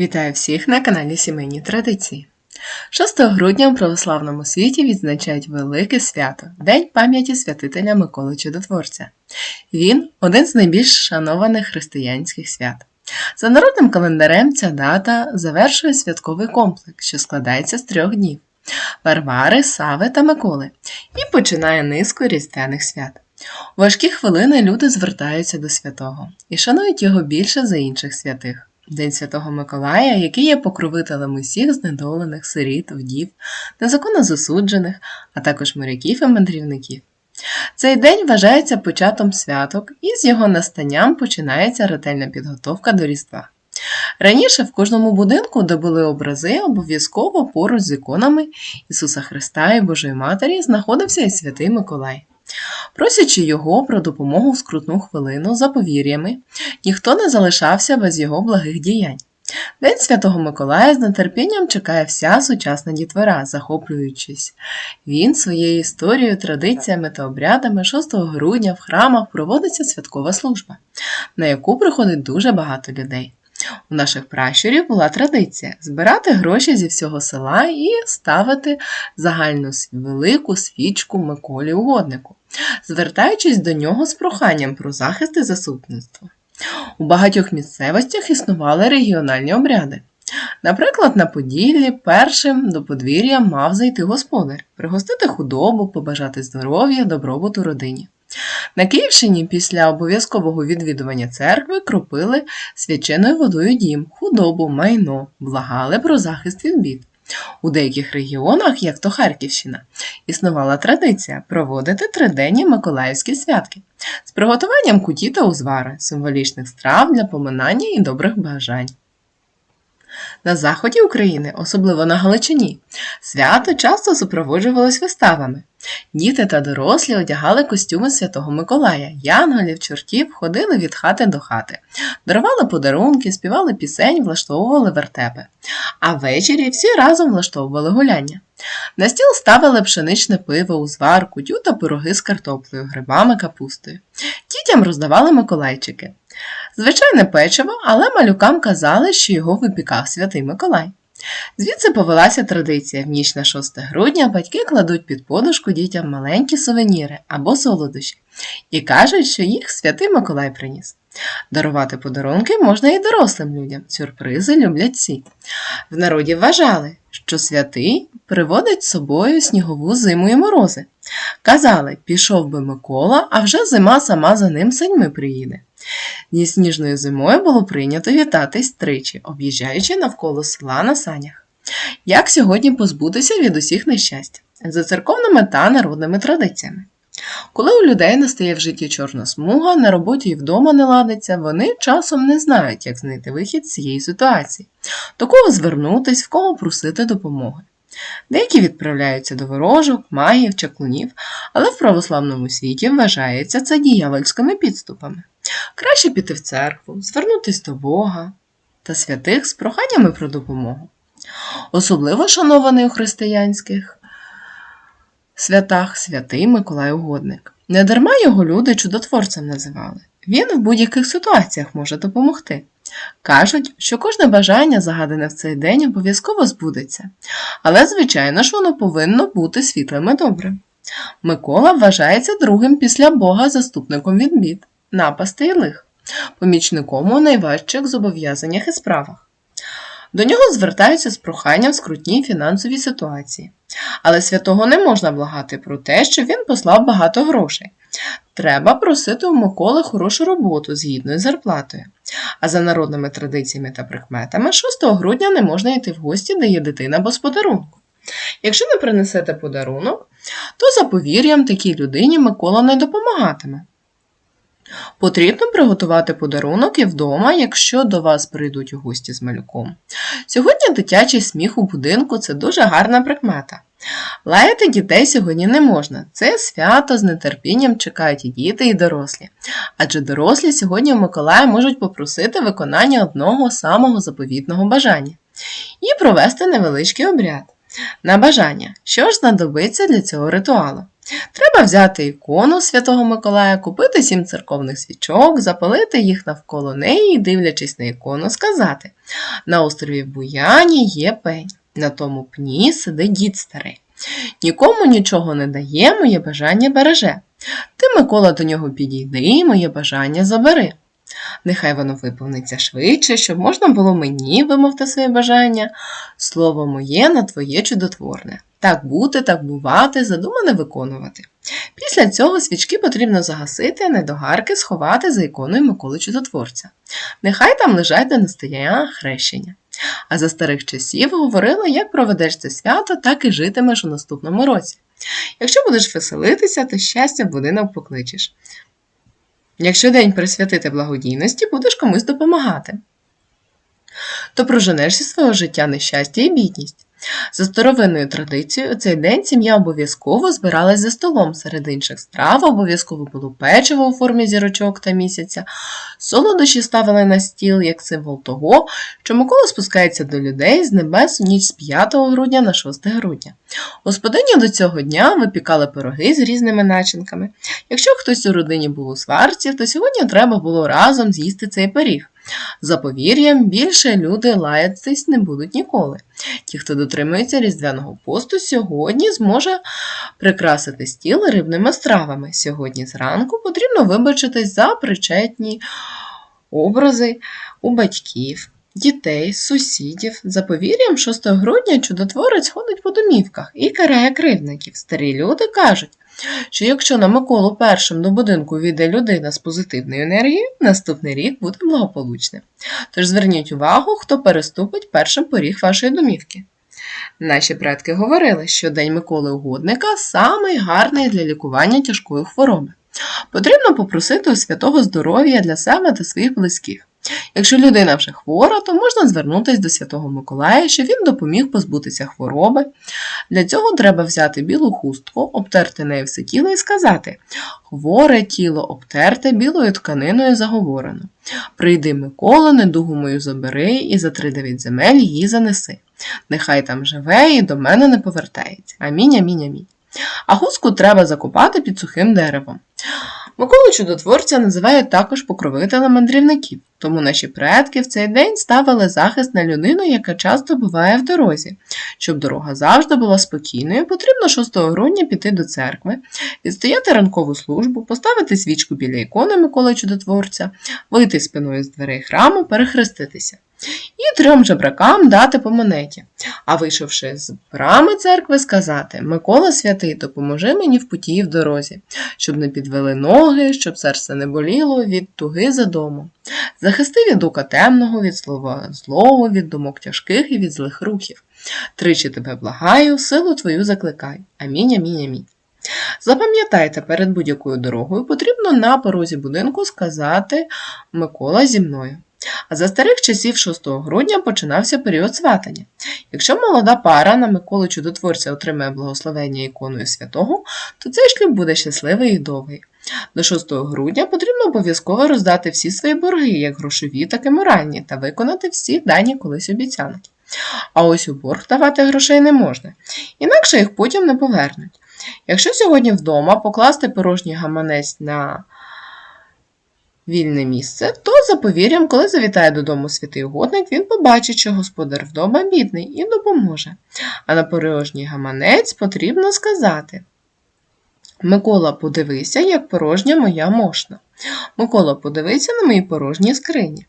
Вітаю всіх на каналі Сімейні Традиції. 6 грудня у православному світі відзначають велике свято День пам'яті святителя Миколи Чудотворця. Він один з найбільш шанованих християнських свят. За народним календарем ця дата завершує святковий комплекс, що складається з трьох днів Варвари, Сави та Миколи, і починає низку різдвяних свят. У важкі хвилини люди звертаються до святого і шанують його більше за інших святих. День Святого Миколая, який є покровителем усіх знедолених сиріт, вдів, незаконно засуджених, а також моряків і мандрівників. Цей день вважається початком святок, і з його настанням починається ретельна підготовка до Різдва. Раніше в кожному будинку, де були образи, обов'язково поруч з іконами Ісуса Христа і Божої Матері знаходився і святий Миколай. Просячи його про допомогу в скрутну хвилину за повір'ями, ніхто не залишався без його благих діянь. День Святого Миколая з нетерпінням чекає вся сучасна дітвора, захоплюючись. Він своєю історією, традиціями та обрядами 6 грудня в храмах проводиться святкова служба, на яку приходить дуже багато людей. У наших пращурів була традиція збирати гроші зі всього села і ставити загальну велику свічку Миколі угоднику, звертаючись до нього з проханням про захист і заступництво. У багатьох місцевостях існували регіональні обряди. Наприклад, на Поділлі першим до подвір'я мав зайти господар, пригостити худобу, побажати здоров'я, добробуту родині. На Київщині після обов'язкового відвідування церкви кропили свяченою водою дім, худобу, майно, благали про захист від бід. У деяких регіонах, як то Харківщина, існувала традиція проводити триденні миколаївські святки з приготуванням куті та узвари, символічних страв для поминання і добрих бажань. На заході України, особливо на Галичині, свято часто супроводжувалось виставами. Діти та дорослі одягали костюми Святого Миколая, янголів, чортів ходили від хати до хати, дарували подарунки, співали пісень, влаштовували вертепи. А ввечері всі разом влаштовували гуляння. На стіл ставили пшеничне пиво, узвар, кутю та пироги з картоплею, грибами, капустою. Дітям роздавали миколайчики. Звичайне печиво, але малюкам казали, що його випікав святий Миколай. Звідси повелася традиція в ніч на 6 грудня батьки кладуть під подушку дітям маленькі сувеніри або солодощі і кажуть, що їх святий Миколай приніс. Дарувати подарунки можна і дорослим людям, сюрпризи люблять всі. В народі вважали, що святий приводить з собою снігову зиму і морози. Казали, пішов би Микола, а вже зима сама за ним синьми приїде. Сніжною зимою було прийнято вітатись тричі, об'їжджаючи навколо села на санях. Як сьогодні позбутися від усіх нещасть? За церковними та народними традиціями. Коли у людей настає в житті чорна смуга, на роботі і вдома не ладиться, вони часом не знають, як знайти вихід з цієї ситуації, до кого звернутись, в кого просити допомоги. Деякі відправляються до ворожок, магів, чаклунів, але в православному світі вважається це діявольськими підступами. Краще піти в церкву, звернутися до Бога та святих з проханнями про допомогу. Особливо шанований у християнських святах святий Миколай Угодник. Недарма його люди чудотворцем називали. Він в будь-яких ситуаціях може допомогти. Кажуть, що кожне бажання, загадане в цей день, обов'язково збудеться, але, звичайно ж, воно повинно бути світлим і добрим. Микола вважається другим після Бога заступником від бід, напасти і лих, помічником у найважчих зобов'язаннях і справах. До нього звертаються з проханням в скрутній фінансовій ситуації. Але святого не можна благати про те, що він послав багато грошей. Треба просити у Миколи хорошу роботу з гідною зарплатою. А за народними традиціями та прикметами 6 грудня не можна йти в гості, де є дитина без подарунку. Якщо не принесете подарунок, то за повір'ям такій людині Микола не допомагатиме. Потрібно приготувати подарунок і вдома, якщо до вас прийдуть у гості з малюком. Сьогодні дитячий сміх у будинку це дуже гарна прикмета. Лаяти дітей сьогодні не можна. Це свято з нетерпінням чекають і діти, і дорослі. Адже дорослі сьогодні у Миколая можуть попросити виконання одного самого заповітного бажання і провести невеличкий обряд. На бажання, що ж знадобиться для цього ритуалу? Треба взяти ікону Святого Миколая, купити сім церковних свічок, запалити їх навколо неї дивлячись на ікону, сказати: На острові Буяні є пень, на тому пні сидить дід старий. Нікому нічого не дає, моє бажання береже. Ти, Микола, до нього підійди, моє бажання забери. Нехай воно виповниться швидше, щоб можна було мені вимовити своє бажання. Слово моє на твоє чудотворне. Так бути, так бувати, задумане виконувати. Після цього свічки потрібно загасити, недогарки сховати за іконою Миколи Чудотворця. Нехай там лежать до настояння хрещення. А за старих часів говорили, як проведеш це свято, так і житимеш у наступному році. Якщо будеш веселитися, то щастя будинок покличеш. Якщо день присвятити благодійності, будеш комусь допомагати, то проженеш із свого життя нещастя і бідність. За старовинною традицією, у цей день сім'я обов'язково збиралась за столом. Серед інших страв обов'язково було печиво у формі зірочок та місяця. Солодощі ставили на стіл як символ того, що Микола спускається до людей з небес в ніч з 5 грудня на 6 грудня. Господині до цього дня випікали пироги з різними начинками. Якщо хтось у родині був у сварці, то сьогодні треба було разом з'їсти цей пиріг. За повір'ям, більше люди лаятись не будуть ніколи. Ті, хто дотримується різдвяного посту, сьогодні зможе прикрасити стіл рибними стравами. Сьогодні зранку потрібно вибачитись за причетні образи у батьків. Дітей, сусідів. За повір'ям, 6 грудня чудотворець ходить по домівках і карає кривдників. Старі люди кажуть, що якщо на Миколу першим до будинку війде людина з позитивною енергією, наступний рік буде благополучним. Тож зверніть увагу, хто переступить першим поріг вашої домівки. Наші предки говорили, що День Миколи Угодника самий гарний для лікування тяжкої хвороби. Потрібно попросити у святого здоров'я для себе та своїх близьких. Якщо людина вже хвора, то можна звернутися до Святого Миколая, щоб він допоміг позбутися хвороби. Для цього треба взяти білу хустку, обтерти нею все тіло і сказати Хворе тіло обтерте білою тканиною заговорено. Прийди, Микола, недугу мою забери, і за тридев'ять земель її занеси. Нехай там живе і до мене не повертається. Амінь, амінь, амінь. А хустку треба закопати під сухим деревом. Миколу чудотворця називають також покровителем мандрівників, тому наші предки в цей день ставили захист на людину, яка часто буває в дорозі. Щоб дорога завжди була спокійною, потрібно 6 грудня піти до церкви, відстояти ранкову службу, поставити свічку біля ікони Миколи Чудотворця, вийти спиною з дверей храму, перехреститися. І трьом жебракам дати по монеті, а вийшовши з брами церкви, сказати Микола святий, допоможи мені в путі і в дорозі, щоб не підвели ноги, щоб серце не боліло від туги за домом. Захисти від ока темного, від слова злого, від думок тяжких і від злих рухів. Тричі тебе благаю, силу твою закликаю. Амінь, амінь, амінь. Запам'ятайте, перед будь-якою дорогою потрібно на порозі будинку сказати Микола зі мною. А за старих часів 6 грудня починався період сватання. Якщо молода пара на Миколу Чудотворця отримає благословення іконою святого, то цей шлюб буде щасливий і довгий. До 6 грудня потрібно обов'язково роздати всі свої борги, як грошові, так і моральні, та виконати всі дані колись обіцянки. А ось у борг давати грошей не можна, інакше їх потім не повернуть. Якщо сьогодні вдома покласти порожній гаманець на вільне місце, то за повір'ям, коли завітає додому святий угодник, він побачить, що господар вдома бідний і допоможе. А на порожній гаманець потрібно сказати Микола, подивися, як порожня моя мошна. Микола, подивися на мої порожні скрині.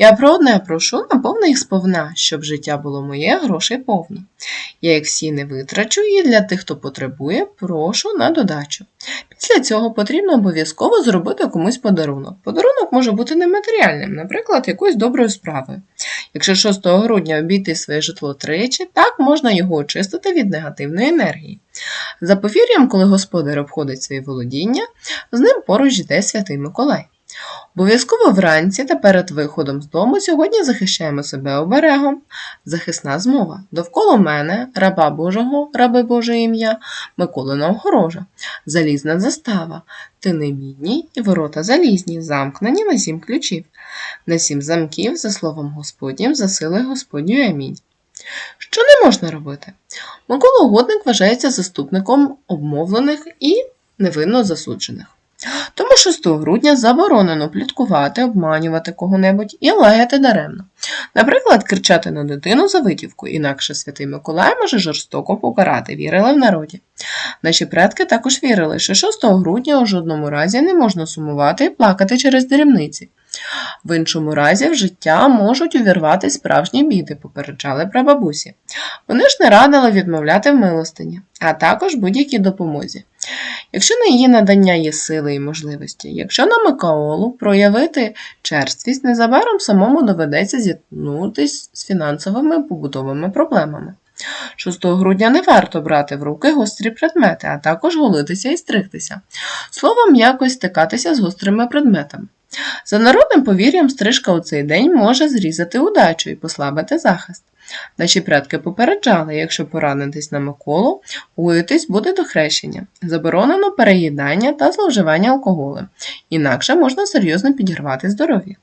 Я про одне прошу, наповни їх сповна, щоб життя було моє, грошей повно. Я їх всі не витрачу і для тих, хто потребує, прошу на додачу. Після цього потрібно обов'язково зробити комусь подарунок. Подарунок може бути нематеріальним, наприклад, якоюсь доброю справою. Якщо 6 грудня обійти своє житло тричі, так можна його очистити від негативної енергії. За повір'ям, коли господар обходить свої володіння, з ним поруч йде святий Миколай. Обов'язково вранці та перед виходом з дому сьогодні захищаємо себе оберегом. Захисна змова. Довкола мене, раба Божого, раби Боже ім'я, Миколина огорожа, залізна застава, тини мідні і ворота залізні, замкнені на сім ключів, на сім замків, за словом Господнім, за силою Господньою амінь. Що не можна робити? Микола Угодник вважається заступником обмовлених і невинно засуджених. Тому 6 грудня заборонено пліткувати, обманювати кого-небудь і лаяти даремно. Наприклад, кричати на дитину за витівку, інакше святий Миколай може жорстоко покарати, вірили в народі. Наші предки також вірили, що 6 грудня у жодному разі не можна сумувати і плакати через дрібниці. В іншому разі в життя можуть увірвати справжні біди, попереджали прабабусі. Вони ж не радили відмовляти в милостині, а також будь-якій допомозі. Якщо на її надання є сили і можливості, якщо на Микаолу проявити черствість, незабаром самому доведеться зіткнутися з фінансовими побутовими проблемами. 6 грудня не варто брати в руки гострі предмети, а також голитися і стригтися. Словом, якось стикатися з гострими предметами. За народним повір'ям, стрижка у цей день може зрізати удачу і послабити захист. Наші предки попереджали, якщо поранитись на Миколу, гоїтись буде до хрещення. Заборонено переїдання та зловживання алкоголем, інакше можна серйозно підірвати здоров'я.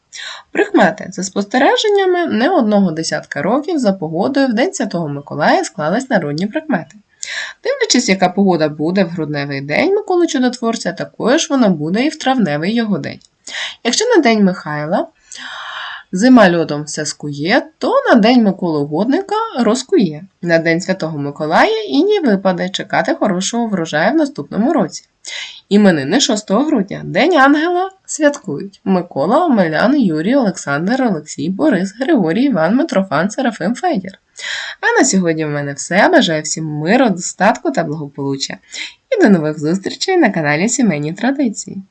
Прикмети за спостереженнями не одного десятка років за погодою в День Святого Миколая склались народні прикмети. Дивлячись, яка погода буде в грудневий день Миколи Чудотворця, такою ж вона буде і в травневий його день. Якщо на день Михайла зима льодом все скує, то на день Миколи Угодника розкує. На день Святого Миколая і не випаде чекати хорошого врожаю в наступному році. Іменини 6 грудня День Ангела святкують Микола, Омелян, Юрій, Олександр, Олексій, Борис, Григорій, Іван, Митрофан, Серафим, Федір. А на сьогодні в мене все. Бажаю всім миру, достатку та благополуччя. І до нових зустрічей на каналі Сімейні Традиції.